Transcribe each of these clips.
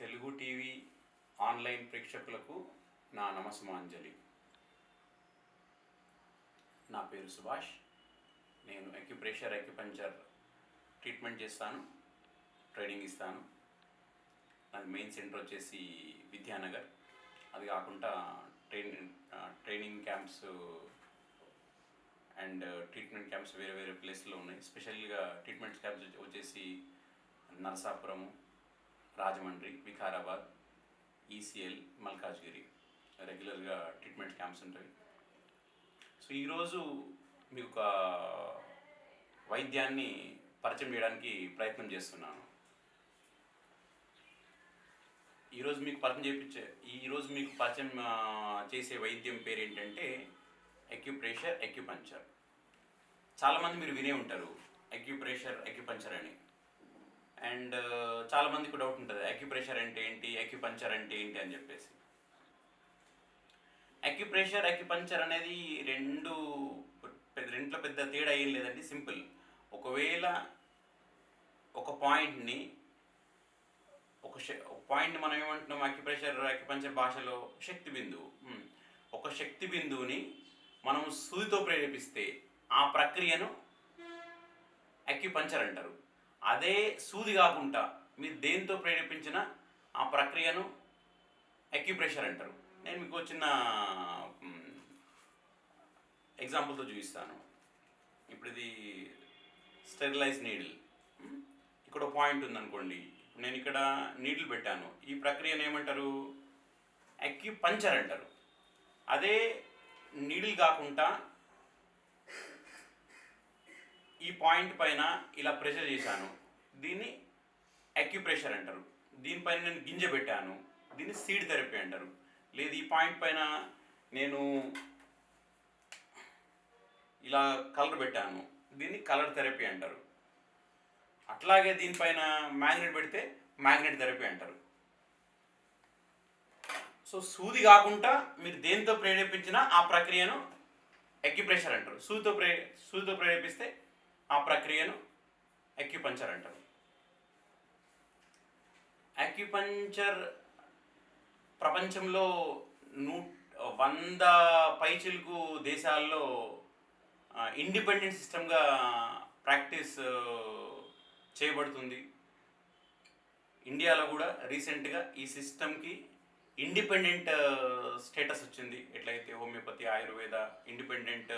Telugu TV online ప్రేక్షకులకు నా నమస్మాంజలి నా పేరు సుభాష్. నేను ఎక్యుప్రెషర్ ఎక్యుపంచర్ ట్రీట్మెంట్ చేస్తాను ట్రైనింగ్ ఇస్తాను. నాది మెయిన్ సెంటర్ వచ్చేసి విద్యానగర్. అది కాకుండా training training camps and treatment camps వేరే వేరే ప్లేస్లో ఉన్నాయి. స్పెషల్గా ట్రీట్మెంట్ క్యాంప్స్ వచ్చేసి నరసాపురము రాజమండ్రి వికారాబాద్ ఈసీఎల్ మల్కాజ్గిరి రెగ్యులర్గా ట్రీట్మెంట్ క్యాంప్స్ ఉంటాయి. సో ఈరోజు మీకు ఒక వైద్యాన్ని పరిచయం చేయడానికి ప్రయత్నం చేస్తున్నాను. ఈరోజు మీకు పరిచయం చేయించే ఈరోజు మీకు పరిచయం చేసే వైద్యం పేరు ఏంటంటే ఎక్యుప్రెషర్ ఎక్యుపంచర్ చాలామంది మీరు వినే ఉంటారు ఎక్యుప్రెషర్ ఎక్యుపంచర్ అని. అండ్ చాలా మందికి డౌట్ ఉంటుంది. అక్యుప్రెషర్ అంటే ఏంటి? అక్యుపంచర్ అంటే ఏంటి అని చెప్పేసి. అక్యుప్రెషర్ అక్యుపంచర్ అనేది రెండు పెద్ద రెంట్లో పెద్ద తేడా ఏం లేదండి. సింపుల్ ఒకవేళ ఒక పాయింట్ని ఒక ఒక పాయింట్ మనం ఏమంటున్నాం? అక్యుప్రెషర్ అక్యుపంచర్ భాషలో శక్తి బిందువు. ఒక శక్తి బిందువుని మనం సూదితో ప్రేరేపిస్తే ఆ ప్రక్రియను అక్యుపంచర్ అంటారు. అదే సూది కాకుండా మీరు దేంతో ప్రేరేపించిన ఆ ప్రక్రియను ఎక్యుప్రెషర్ అంటారు. నేను మీకు చిన్న ఎగ్జాంపుల్తో చూపిస్తాను. ఇప్పుడు ఇది స్టెరిలైజ్ నీడిల్ ఇక్కడ పాయింట్ ఉందనుకోండి. నేను ఇక్కడ నీడిల్ పెట్టాను. ఈ ప్రక్రియను ఏమంటారు? ఎక్యుపంచర్ అంటారు. అదే నీడిల్ కాకుండా ఈ పాయింట్ పైన ఇలా ప్రెషర్ చేశాను. దీన్ని అక్యుప్రెషర్ అంటారు. దీనిపైన నేను గింజ పెట్టాను. దీన్ని సీడ్ థెరపీ అంటారు. లేదు ఈ పాయింట్ పైన నేను ఇలా కలర్ పెట్టాను. దీన్ని కలర్ థెరపీ అంటారు. అట్లాగే దీనిపైన మ్యాగ్నెట్ పెడితే మ్యాగ్నెట్ థెరపీ అంటారు. సో సూది కాకుండా మీరు దేంతో ప్రేరేపించినా ఆ ప్రక్రియను ఎక్యుప్రెషర్ అంటారు. సూదితో ప్రే సూదితో ప్రేరేపిస్తే ఆ ప్రక్రియను ఎక్యుపంచర్ అంటారు. అక్యుపంచర్ ప్రపంచంలో నూ వంద పైచిలుకు దేశాల్లో ఇండిపెండెంట్ సిస్టమ్గా ప్రాక్టీస్ చేయబడుతుంది. ఇండియాలో కూడా రీసెంట్గా ఈ సిస్టమ్కి ఇండిపెండెంట్ స్టేటస్ వచ్చింది. ఎట్లయితే homeopathy Ayurveda independent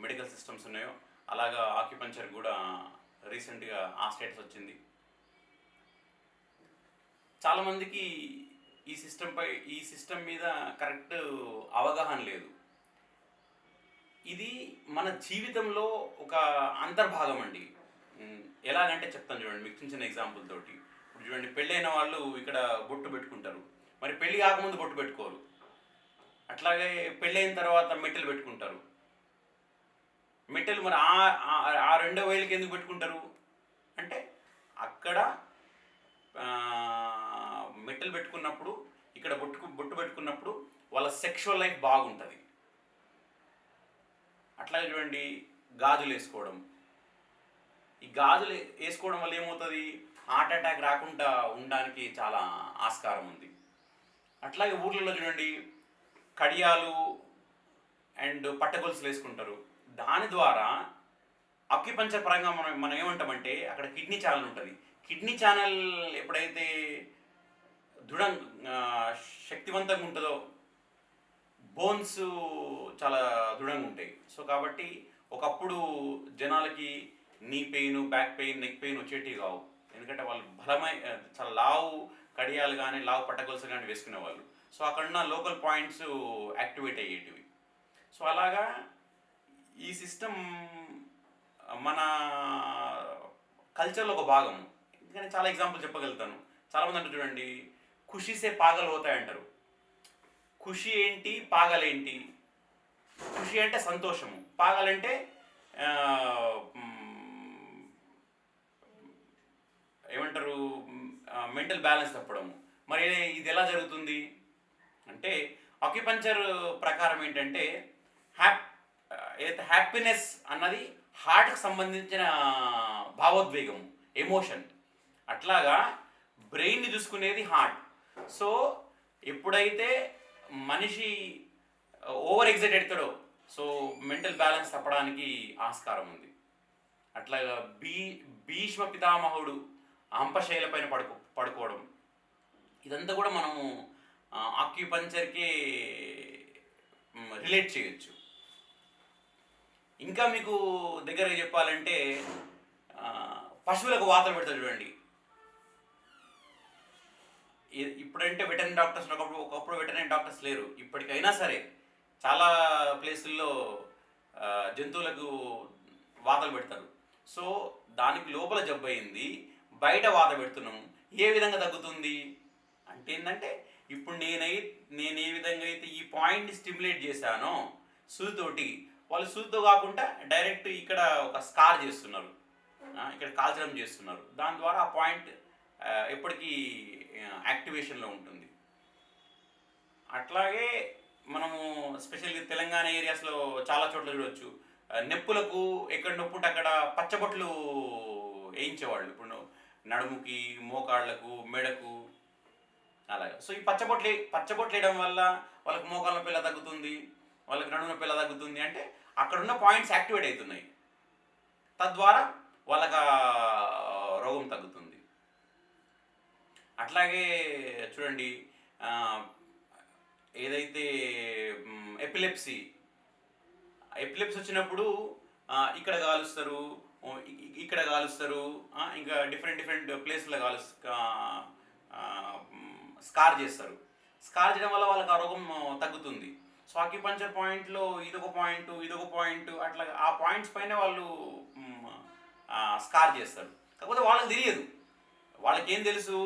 medical systems ఉన్నాయో అలాగా ఆక్యుపంచర్ కూడా రీసెంట్గా ఆ స్టేటస్ వచ్చింది. చాలామందికి ఈ సిస్టంపై ఈ సిస్టమ్ మీద కరెక్ట్ అవగాహన లేదు. ఇది మన జీవితంలో ఒక అంతర్భాగం అండి. ఎలాగంటే చెప్తాను చూడండి మీకు చిన్న చిన్న ఎగ్జాంపుల్ తోటి. ఇప్పుడు చూడండి పెళ్ళైన వాళ్ళు ఇక్కడ బొట్టు పెట్టుకుంటారు. మరి పెళ్ళి కాకముందు బొట్టు పెట్టుకోరు. అట్లాగే పెళ్ళైన తర్వాత మెట్టెలు పెట్టుకుంటారు. మెట్టెలు మరి ఆ ఆ- రెండో వేలకి ఎందుకు పెట్టుకుంటారు? అంటే అక్కడ మెట్టెలు పెట్టుకున్నప్పుడు ఇక్కడ బొట్టుకు బొట్టు పెట్టుకున్నప్పుడు వాళ్ళ సెక్షువల్ లైఫ్ బాగుంటుంది. అట్లాగే చూడండి గాజులు వేసుకోవడం. ఈ గాజులు వేసుకోవడం వల్ల ఏమవుతుంది? హార్ట్ అటాక్ రాకుండా ఉండడానికి చాలా ఆస్కారం ఉంది. అట్లాగే ఊర్లలో చూడండి కడియాలు అండ్ పట్టగొలుసులు వేసుకుంటారు. దాని ద్వారా అక్యుపంచర్ పరంగా మనం మనం ఏమంటామంటే అక్కడ కిడ్నీ ఛానల్ ఉంటుంది. కిడ్నీ ఛానల్ ఎప్పుడైతే దృఢం శక్తివంతంగా ఉంటుందో బోన్స్ చాలా దృఢంగా ఉంటాయి. సో కాబట్టి ఒకప్పుడు జనాలకి knee pain back pain neck pain వచ్చేటివి కావు. ఎందుకంటే వాళ్ళు బలమై చాలా లావు కడియాలు కానీ లావు పట్టగొలుసు కానీ వేసుకునే వాళ్ళు సో అక్కడున్న లోకల్ పాయింట్స్ యాక్టివేట్ అయ్యేటివి. సో అలాగా ఈ సిస్టమ్ మన కల్చర్లో ఒక భాగం. ఎందుకంటే చాలా ఎగ్జాంపుల్ చెప్పగలుగుతాను. చాలామంది అంటారు చూడండి ఖుషీసే పాగలు అవుతాయంటారు ఖుషి ఏంటి పాగలేంటి ఖుషి అంటే సంతోషము. పాగలంటే ఏమంటారు మెంటల్ బ్యాలెన్స్ తప్పడము మరి ఇది ఎలా జరుగుతుంది? అంటే ఆక్యుపంచర్ ప్రకారం ఏంటంటే హ్యాప్ ఏదైతే హ్యాపీనెస్ అన్నది హార్ట్కి సంబంధించిన భావోద్వేగం ఎమోషన్ అట్లాగా బ్రెయిన్ని చూసుకునేది హార్ట్ సో ఎప్పుడైతే మనిషి ఓవర్ ఎగ్జైట్ అవుతాడో సో మెంటల్ బ్యాలెన్స్ తప్పడానికి ఆస్కారం ఉంది. అట్లాగా భీ భీష్మ పితామహుడు అంపశైల పైన పడుకో పడుకోవడం. ఇదంతా కూడా మనము ఆక్యుపంచర్కి రిలేట్ చేయొచ్చు. ఇంకా మీకు దగ్గరగా చెప్పాలంటే పశువులకు వాతలు పెడతారు చూడండి. ఇప్పుడంటే వెటరీ డాక్టర్స్ ఒకప్పుడు ఒకప్పుడు వెటరీ డాక్టర్స్ లేరు. ఇప్పటికైనా సరే చాలా ప్లేసుల్లో జంతువులకు వాతలు పెడతారు. సో దానికి లోపల జబ్బు అయింది. బయట వాత పెడుతున్నాము ఏ విధంగా తగ్గుతుంది? అంటే ఏంటంటే ఇప్పుడు నేనై నేను ఏ విధంగా అయితే ఈ పాయింట్ని స్టిమ్యులేట్ చేశానో సుతోటి వాళ్ళు సూదితో కాకుండా డైరెక్ట్ ఇక్కడ ఒక స్కార్ చేస్తున్నారు. ఇక్కడ కాల్చడం చేస్తున్నారు. దాని ద్వారా ఆ పాయింట్ ఎప్పటికీ యాక్టివేషన్లో ఉంటుంది. అట్లాగే మనము స్పెషల్గా తెలంగాణ ఏరియాస్లో చాలా చోట్ల చూడవచ్చు నొప్పులకు ఎక్కడ నొప్పు ఉంటే అక్కడ పచ్చబొట్లు వేయించేవాళ్ళు. ఇప్పుడు నడుముకి మోకాళ్ళకు మెడకు అలాగే. సో ఈ పచ్చబొట్లు పచ్చబొట్లు వేయడం వల్ల వాళ్ళకి మోకాళ్ళ పిల్ల తగ్గుతుంది? వాళ్ళకి నడుము నొప్పి ఎలా తగ్గుతుంది అంటే అక్కడ ఉన్న పాయింట్స్ యాక్టివేట్ అవుతున్నాయి. తద్వారా వాళ్ళకి రోగం తగ్గుతుంది. అట్లాగే చూడండి ఏదైతే ఎపిలెప్సీ ఎపిలెప్సీ వచ్చినప్పుడు ఇక్కడ కాలుస్తారు ఇక్కడ కాలుస్తారు ఇంకా డిఫరెంట్ డిఫరెంట్ ప్లేస్లో కాలు స్కార్ చేస్తారు. స్కార్ చేయడం వల్ల వాళ్ళకి ఆ రోగం తగ్గుతుంది. సో అక్యుపంచర్ పాయింట్లో ఇదొక పాయింట్ ఇదొక పాయింట్ అట్లా ఆ పాయింట్స్ పైన వాళ్ళు స్కార్ చేస్తారు. కాకపోతే వాళ్ళకి తెలియదు. వాళ్ళకి ఏం తెలుసు?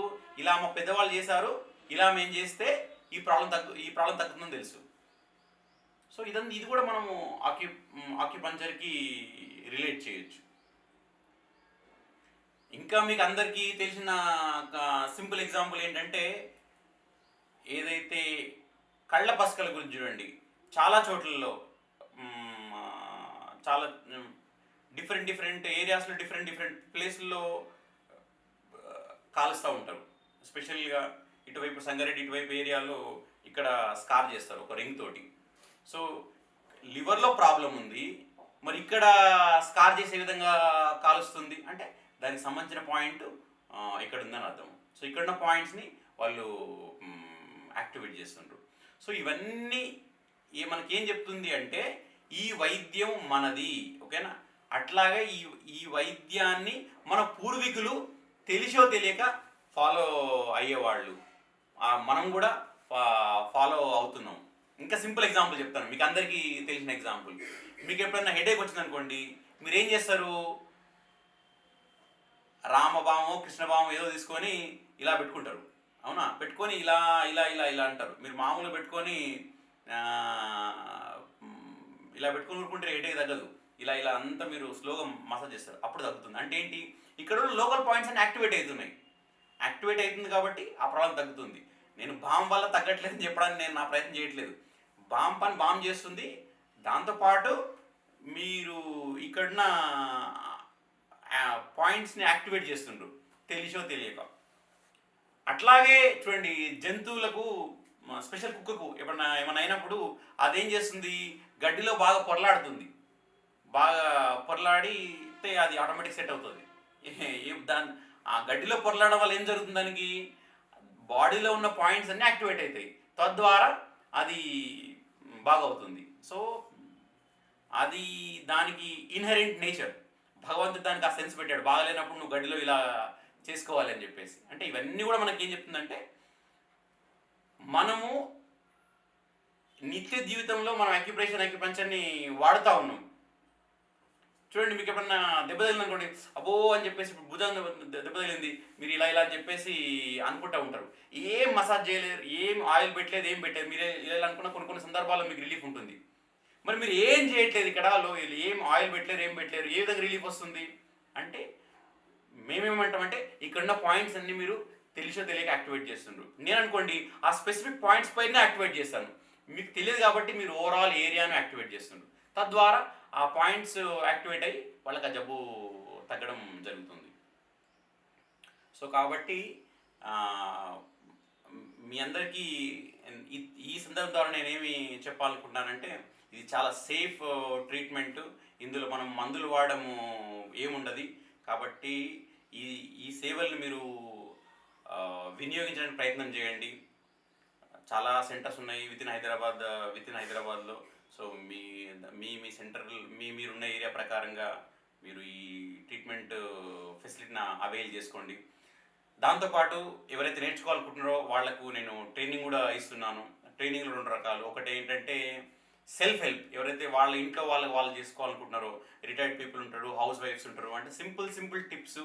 ఇలా మా పెద్దవాళ్ళు చేశారు ఇలా మేము చేస్తే ఈ ప్రాబ్లం తగ్గు ఈ ప్రాబ్లం తగ్గుతుందని తెలుసు. సో ఇదంతా ఇది కూడా మనము ఆక్యు ఆక్యుపంచర్కి రిలేట్ చేయొచ్చు. ఇంకా మీకు అందరికీ తెలిసిన సింపుల్ ఎగ్జాంపుల్ ఏంటంటే ఏదైతే కళ్ళ పసకల గురించి చూడండి. చాలా చోట్లలో చాలా డిఫరెంట్ డిఫరెంట్ ఏరియాస్లో డిఫరెంట్ డిఫరెంట్ ప్లేస్లో కాలుస్తూ ఉంటారు. స్పెషల్గా ఇటువైపు సంగారెడ్డి ఇటువైపు ఏరియాలో ఇక్కడ స్కార్ చేస్తారు ఒక రింగ్ తోటి. సో లివర్లో ప్రాబ్లం ఉంది. మరి ఇక్కడ స్కార్ చేసే విధంగా కాలుస్తుంది. అంటే దానికి సంబంధించిన పాయింట్ ఇక్కడ ఉందని అర్థం. సో ఇక్కడ ఉన్న పాయింట్స్ని వాళ్ళు యాక్టివేట్ చేస్తుండ్రు. సో ఇవన్నీ ఏ మనకేం చెప్తుంది అంటే ఈ వైద్యం మనది ఓకేనా? అట్లాగే ఈ ఈ వైద్యాన్ని మన పూర్వీకులు తెలిసో తెలియక ఫాలో అయ్యేవాళ్ళు. మనం కూడా ఫాలో అవుతున్నాం. ఇంకా సింపుల్ ఎగ్జాంపుల్ చెప్తాను. మీకు అందరికీ తెలిసిన ఎగ్జాంపుల్. మీకు ఎప్పుడైనా హెడేక్ వచ్చిందనుకోండి మీరు ఏం చేస్తారు? రామబామో కృష్ణబామో ఏదో తీసుకొని ఇలా పెట్టుకుంటారు. అవునా? పెట్టుకొని ఇలా ఇలా ఇలా ఇలా అంటారు. మీరు మామూలుగా పెట్టుకొని ఇలా పెట్టుకొని ఊరుకుంటే హెడేక్ తగ్గదు. ఇలా ఇలా అంతా మీరు స్లోగా మసాజ్ చేస్తారు. అప్పుడు తగ్గుతుంది. అంటే ఏంటి? ఇక్కడ లోకల్ పాయింట్స్ అన్ని యాక్టివేట్ అవుతున్నాయి. యాక్టివేట్ అవుతుంది కాబట్టి ఆ ప్రాబ్లం తగ్గుతుంది. నేను బామ్ వల్ల తగ్గట్లేదని చెప్పడానికి నేను నా ప్రయత్నం చేయట్లేదు. బామ్ పని బామ్ చేస్తుంది. దాంతోపాటు మీరు ఇక్కడున్న పాయింట్స్ని యాక్టివేట్ చేస్తుండ్రు. తెలిసో తెలియక. అట్లాగే చూడండి జంతువులకు స్పెషల్ కుక్కకు ఎప్పుడన్నా ఏమైనా అయినప్పుడు అదేం చేస్తుంది? గడ్డిలో బాగా పొరలాడుతుంది. బాగా పొరలాడితే అది ఆటోమేటిక్ సెట్ అవుతుంది. ఏ- దాని ఆ గడ్డిలో పొరలాడడం వల్ల ఏం జరుగుతుంది దానికి? బాడీలో ఉన్న పాయింట్స్ అన్నీ యాక్టివేట్ అవుతాయి. తద్వారా అది బాగవుతుంది. సో అది దానికి ఇన్హెరెంట్ నేచర్. భగవంతుడు దానికి ఆ సెన్స్ పెట్టాడు. బాగలేనప్పుడు నువ్వు గడిలో ఇలా చేసుకోవాలి అని చెప్పేసి. అంటే ఇవన్నీ కూడా మనకి ఏం చెప్తుందంటే మనము నిత్య జీవితంలో మనం అక్యుప్రేషన్ అక్యుపంచర్ని వాడుతూ ఉన్నాం. చూడండి మీకు ఎప్పుడన్నా దెబ్బ తగిలింది అనుకోండి అబ్బో అని చెప్పేసి ఇప్పుడు భుజం దెబ్బ తగిలింది మీరు ఇలా ఇలా అని చెప్పేసి అనుకుంటా ఉంటారు. ఏం మసాజ్ చేయలేరు ఏం ఆయిల్ పెట్టలేదు ఏం పెట్టలేదు మీరు ఇలా అనుకున్న కొన్ని కొన్ని సందర్భాల్లో మీకు రిలీఫ్ ఉంటుంది. మరి మీరు ఏం చేయట్లేదు ఇక్కడ లో ఏం ఆయిల్ పెట్టలేరు ఏం పెట్టలేరు ఏ విధంగా రిలీఫ్ వస్తుంది? అంటే మేమేమంటామంటే ఇక్కడున్న పాయింట్స్ అన్ని మీరు తెలిసో తెలియక యాక్టివేట్ చేస్తుండ్రు. నేను అనుకోండి ఆ స్పెసిఫిక్ పాయింట్స్ పైన యాక్టివేట్ చేస్తాను. మీకు తెలియదు కాబట్టి మీరు ఓవరాల్ ఏరియాను యాక్టివేట్ చేస్తుండ్రు. తద్వారా ఆ పాయింట్స్ యాక్టివేట్ అయ్యి వాళ్ళకి ఆ జబ్బు తగ్గడం జరుగుతుంది. సో కాబట్టి మీ అందరికీ ఈ- ఈ సందర్భం ద్వారా నేనేమి చెప్పాలనుకుంటున్నానంటే ఇది చాలా సేఫ్ ట్రీట్మెంట్ uh, ఇందులో మనం మందులు వాడము ఏముండదు. కాబట్టి ఈ ఈ సేవల్ని మీరు వినియోగించడానికి ప్రయత్నం చేయండి. చాలా సెంటర్స్ ఉన్నాయి with in Hyderabad with in హైదరాబాద్లో. సో మీ మీ మీ సెంటర్ మీ మీరున్న ఏరియా ప్రకారంగా మీరు ఈ ట్రీట్మెంట్ ఫెసిలిటీని అవైల్ చేసుకోండి. దాంతోపాటు ఎవరైతే నేర్చుకోవాలనుకుంటున్నారో వాళ్ళకు నేను ట్రైనింగ్ కూడా ఇస్తున్నాను. ట్రైనింగ్లో రెండు రకాలు. ఒకటి ఏంటంటే సెల్ఫ్ హెల్ప్. ఎవరైతే వాళ్ళ ఇంట్లో వాళ్ళు వాళ్ళు చేసుకోవాలనుకుంటున్నారో రిటైర్డ్ పీపుల్ ఉంటారు హౌస్ వైఫ్స్ ఉంటారు అంటే సింపుల్ సింపుల్ టిప్స్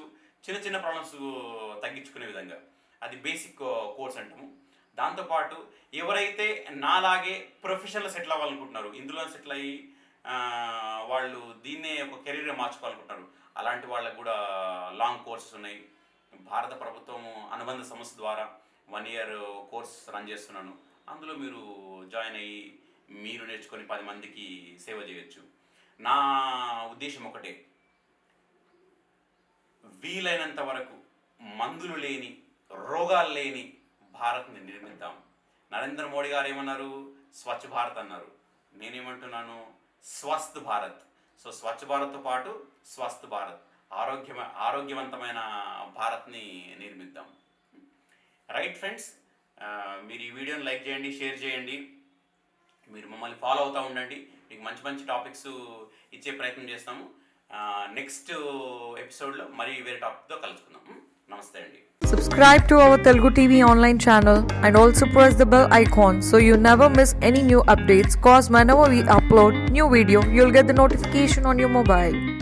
చిన్న చిన్న ప్రాబ్లమ్స్ తగ్గించుకునే విధంగా. అది బేసిక్ కోర్స్ అంటాము. దాంతోపాటు ఎవరైతే నాలాగే ప్రొఫెషనల్ సెటిల్ అవ్వాలనుకుంటున్నారు ఇందులో సెటిల్ అయ్యి వాళ్ళు దీన్నే ఒక కెరీర్గా మార్చుకోవాలనుకుంటున్నారు అలాంటి వాళ్ళకు కూడా లాంగ్ కోర్సెస్ ఉన్నాయి. భారత ప్రభుత్వం అనుబంధ సంస్థ ద్వారా వన్ ఇయర్ కోర్స్ రన్ చేస్తున్నాను. అందులో మీరు జాయిన్ అయ్యి మీరు నేర్చుకొని పది మందికి సేవ చేయొచ్చు. నా ఉద్దేశం ఒకటే. వీలైనంత వరకు మందులు లేని రోగాలు లేని భారత్ని నిర్మిద్దాం. నరేంద్ర మోడీ గారు ఏమన్నారు? స్వచ్ఛ భారత్ అన్నారు. నేనేమంటున్నాను? స్వస్థ్ భారత్. సో స్వచ్ఛ భారత్తో పాటు స్వస్థ్ భారత్. ఆరోగ్యమ ఆరోగ్యవంతమైన భారత్ని నిర్మిద్దాం. రైట్ ఫ్రెండ్స్ మీరు ఈ వీడియోని లైక్ చేయండి షేర్ చేయండి. మీరు మమ్మల్ని ఫాలో అవుతూ ఉండండి మీకు మంచి మంచి టాపిక్స్ ఇచ్చే ప్రయత్నం చేస్తాము నెక్స్ట్ ఎపిసోడ్లో మరీ వేరే టాపిక్తో కలుసుకుందాం నమస్తే అండి Subscribe to our Telugu TV online channel and also press the bell icon so you never miss any new updates. Cause whenever we upload new video, you'll get the notification on your mobile.